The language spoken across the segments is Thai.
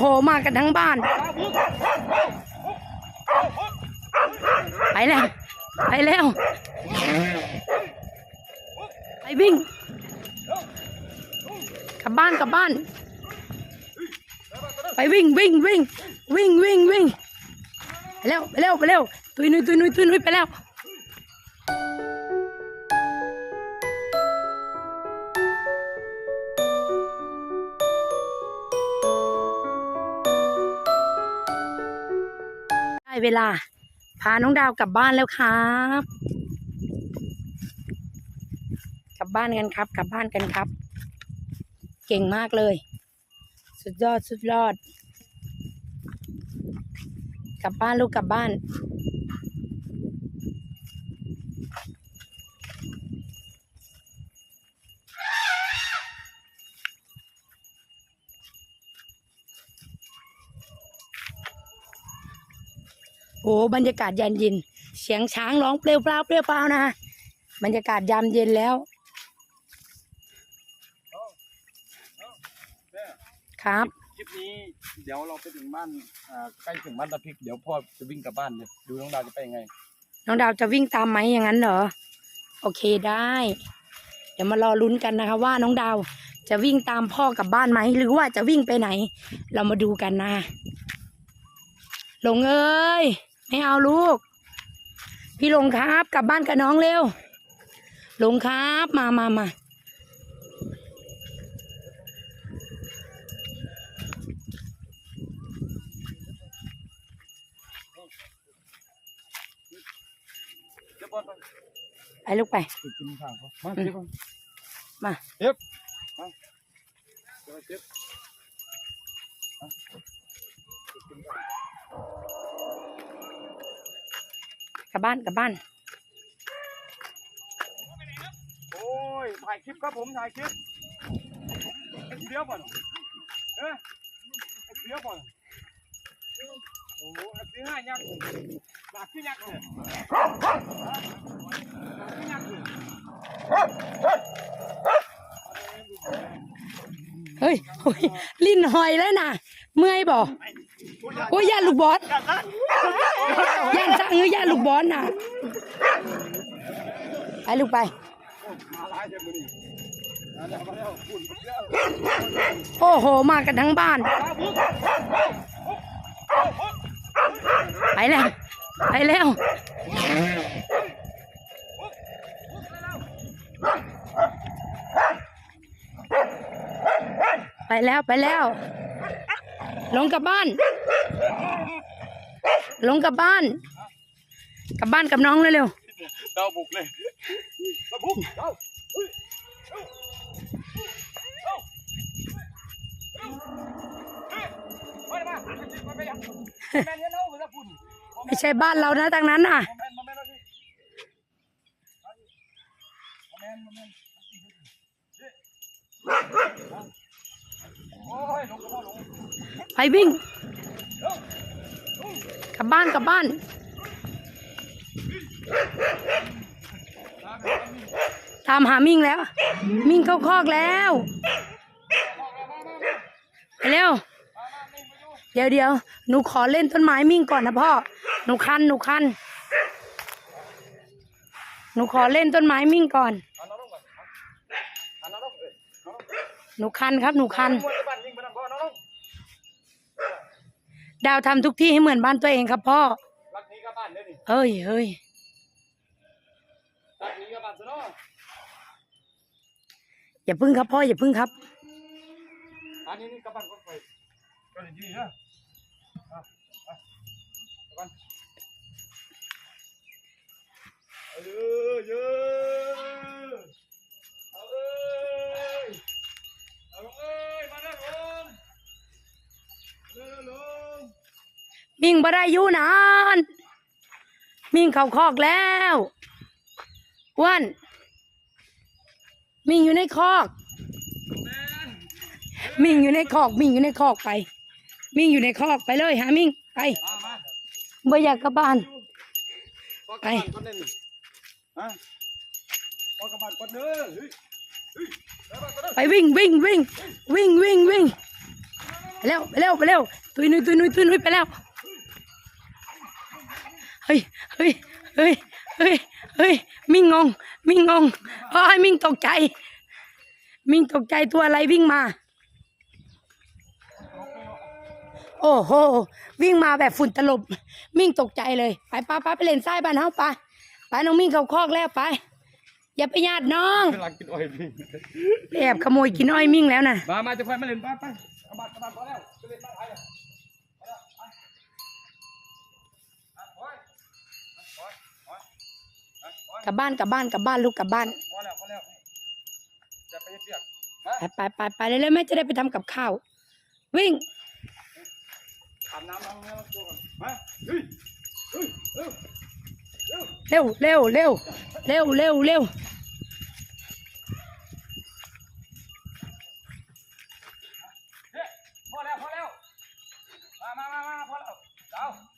โห มากันทั้งบ้าน ไปแล้ว ไปแล้ว ไปวิ่ง กลับบ้านกลับบ้าน ไปวิ่งวิ่งวิ่งวิ่งวิ่งวิ่งไปเร็วไปเร็วไปเร็วตุยนุยตุยนุยตุยนุยไปแล้ว เวลา พาน้องดาวกลับบ้านแล้วครับ กลับบ้านกันครับ กลับบ้านกันครับ เก่งมากเลย สุดยอดสุดยอด กลับบ้านลูกกลับบ้าน โอ้บรรยากาศยามเย็น เสียงช้างร้องเปรี้ยวเปล่าเปรี้ยวเปล่านะบรรยากาศยามเย็นแล้วครับ คลิปนี้เดี๋ยวเราไปถึงบ้านอ่าใกล้ถึงบ้านตะพริกเดี๋ยวพ่อจะวิ่งกลับบ้านเลยดูน้องดาวจะไปยังไง น้องดาวจะวิ่งตามไหมอย่างนั้นเหรอ โอเคได้ เดี๋ยวมารอลุ้นกันนะคะ ว่าน้องดาวจะวิ่งตามพ่อกลับบ้านไหมหรือว่าจะวิ่งไปไหน เรามาดูกันนะหลงเอ้ย ไม่เอาลูก พี่หลงครับกลับบ้านกับน้องเร็วหลงครับมามามาเดี๋ยวพ่อไปไปลูกไปไปกินข้าวเขามาเจ็บก่อนมาเจ็บมาเดี๋ยวเจ็บ กลับบ้านกลับบ้าน โอ้ย ถ่ายคลิปครับผม ถ่ายคลิปไอ้เดียวก่อนเอ้ยไอ้เดียวก่อนโอ้โหไอ้เดียวห้ายักษ์หลักที่ยักษ์เนี่ยหลักที่ยักษ์เนี่ยเฮ้ยโอ้ยลิ้นหอยแล้วนะเมื่อยบ่ โอ้ยย่าลูกบอสย่านสั่งเอ้ยย่าลูกบอสน่ะไปลูกไปโอ้โห มากันทั้งบ้าน ไปแล้ว ไปแล้วไปแล้วไปแล้ว ลงกลับบ้าน ลงกลับบ้าน กลับบ้านกับน้องเร็วดาวบุกเลยดาวบุกดาวเฮ้ยเอ้าเอ้าเอ้าเฮ้ยมามามาไปยังแม่เนี่ยเราเหมือนคุณๆไม่ใช่บ้านเรานะทางนั้นน่ะแม่มาแม่แล้วสิแม่มาแม่โอ้ยลงกระเพาะลงไปวิ่งก ลับบ้านกลับบ้าน ตามหามิ่งแล้ว มิ่งเข้าคอกแล้วเร็วเดี๋ยวเดี๋ยวหนูขอเล่นต้นไม้มิ่งก่อนนะพ่อ หนูคันหนูคัน หนูขอเล่นต้นไม้มิ่งก่อน หนูคันครับ หนูคัน มวยบ้านยิงไปนั่นพ่อน้องลง ดาวทำทุกที่ให้เหมือนบ้านตัวเองครับพ่อรักนี้กับบ้านเนี่ยนี่เฮ้ยเฮ้ยรักนี้กับบ้านซะเนาะอย่าพึ่งครับพ่ออย่าพึ่งครับ อันนี้นี่กับบ้านคนไปก็เลยดีนะเอาเอาเอากันเอาเยอะเยอะเอาเอ้ยเอาลงเอ้ยมาแล้วลงเร็วลง มิ่งบ่ได้อยู่นานมิ่งเข้าคอกแล้วอ้วนมิ่งอยู่ในคอก มิ่งอยู่ในคอก มิ่งอยู่ในคอกไป มิ่งอยู่ในคอกไปเลยหามิ่งไปมามาบ่อยากกลับบ้านพอกลับบ้านก่อนเนี่ยนี่ฮะบาลไปวิ่งวิ่งวิ่งวิ่งวิ่งวิ่งไปเร็วไปเร็วไปเร็วตุยนุยตุยนุยตุยนุยไปแล้ว เฮ้ยเฮ้ยเฮ้ยเฮ้ยเฮ้ยมิ่งงง มิ่งงงเอ้ยมิ่งตกใจ มิ่งตกใจตัวอะไรวิ่งมา โอ้โห วิ่งมาแบบฝุ่นตลบ มิ่งตกใจเลย ไปไปไปไปเล่นทรายบ้านเฮาไปไปน้องมิ่งเข้าคอกแล้วไป อย่าไปญาติน้องกำลังกินอ้อยพี่แอบขโมยกินอ้อยมิ่งแล้วนะมา มาจะไปมาเล่นไปไปกระบาดกระบาดพอแล้วจะเล่นบ้านไทย กลับบ้านกลับบ้านกลับบ้านลูกกลับบ้านไปไปไปไปเลยแล้วแม่จะได้ไปทำกับข้าว วิ่งเร็วเร็วเร็วเร็วเร็วเร็ว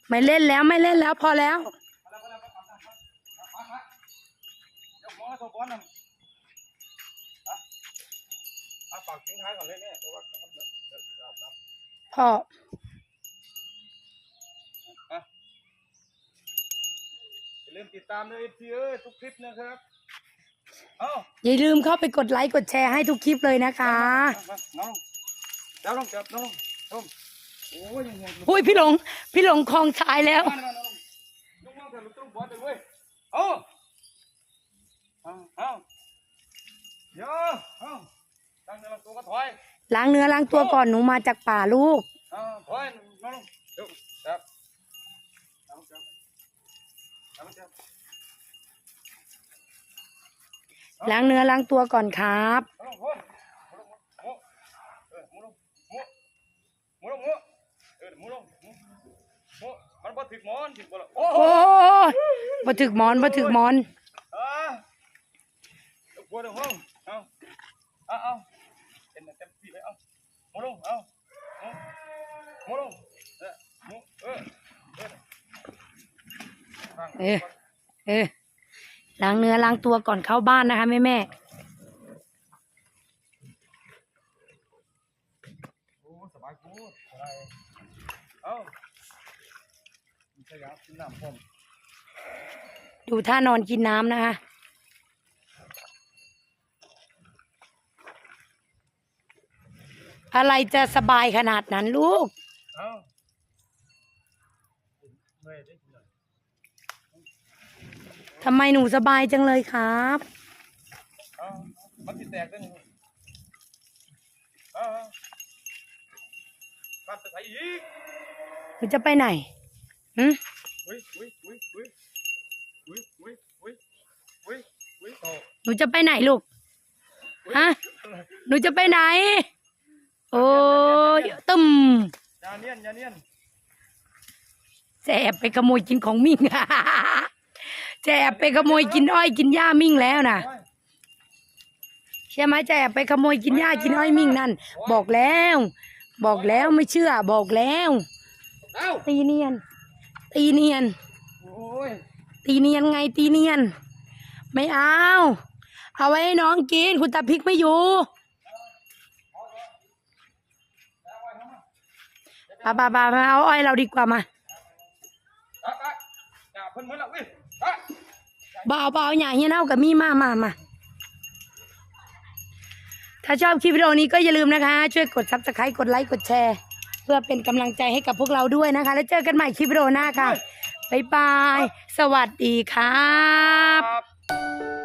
ไม่เล่นแล้วไม่เล่นแล้วพอแล้ว ให้ตัวบอลหน่อยอะเอาปากทิ้งท้ายก่อนเลยเนี่ยเพราะว่าเดี๋ยวเดี๋ยวเดี๋ยวอาบน้ำพ่ออย่าลืมติดตามเลยพี่เอ้ยทุกคลิปนะครับเอ้า อย่าลืมเข้าไปกดไลค์กดแชร์ให้ทุกคลิปเลยนะคะมาน้องแล้วลงจับน้องลงโอ้ยยังไงอุ้ยพี่หลง พี่หลงคลองทรายแล้วมาน้องลงลงลงแต่ลูกตุ้งบอลเลยเว้ยเอ้า เอางเนื้อลำตัวก็ถอยล้างเนื้อล้างตัวก่อนหนูมาจากป่าลูกล้างเนื้อล้างตัวก่อนครับโอ้ยบ่ถึกหมอนบ่ถึกหมอน เออ เออ ล้างเนื้อล้างตัวก่อนเข้าบ้านนะคะแม่แม่สบายกูอะไรเอาใช่ครับกินน้ำผมดูท่านอนกินน้ำนะคะอะไรจะสบายขนาดนั้นลูก เอาเมื่อยได้ ทำไมหนูสบายจังเลยครับมันติดแตกด้วยข้ามหนอีกหนูจะไปไหนอืมหนูจะไปไหนลูก ฮะ หนูจะไปไหน โอ้ยตึมยาเนียนยาเนียนแสบไปขโมยกินของมิ่ง จะแอบไปขโมยกินอ้อยกินหญ้ามิ่งแล้วนะโอ้ยใช่ไหมจะแอบไปขโมยกินหญ้ากินอ้อยมิ่งนั่น บอกแล้ว บอกแล้วไม่เชื่อ บอกแล้วเอ้าตีเนียน ตีเนียนโอ้ยตีเนียนไงตีเนียน ไม่เอา เอาไว้ให้น้องกิน คุณตาพริกไม่อยู่ปาปาปามาเอาอ้อยเราดีกว่ามา บาเบาใหญ่เฮียเน่ากับมีมามามาถ้าชอบคลิปวิดีโอนี้ก็อย่าลืมนะคะ ช่วยกดซับสไครต์กดไลค์กดแชร์ เพื่อเป็นกำลังใจให้กับพวกเราด้วยนะคะ แล้วเจอกันใหม่คลิปวิดีโอหน้าค่ะบ๊ายบาย สวัสดีครับครับ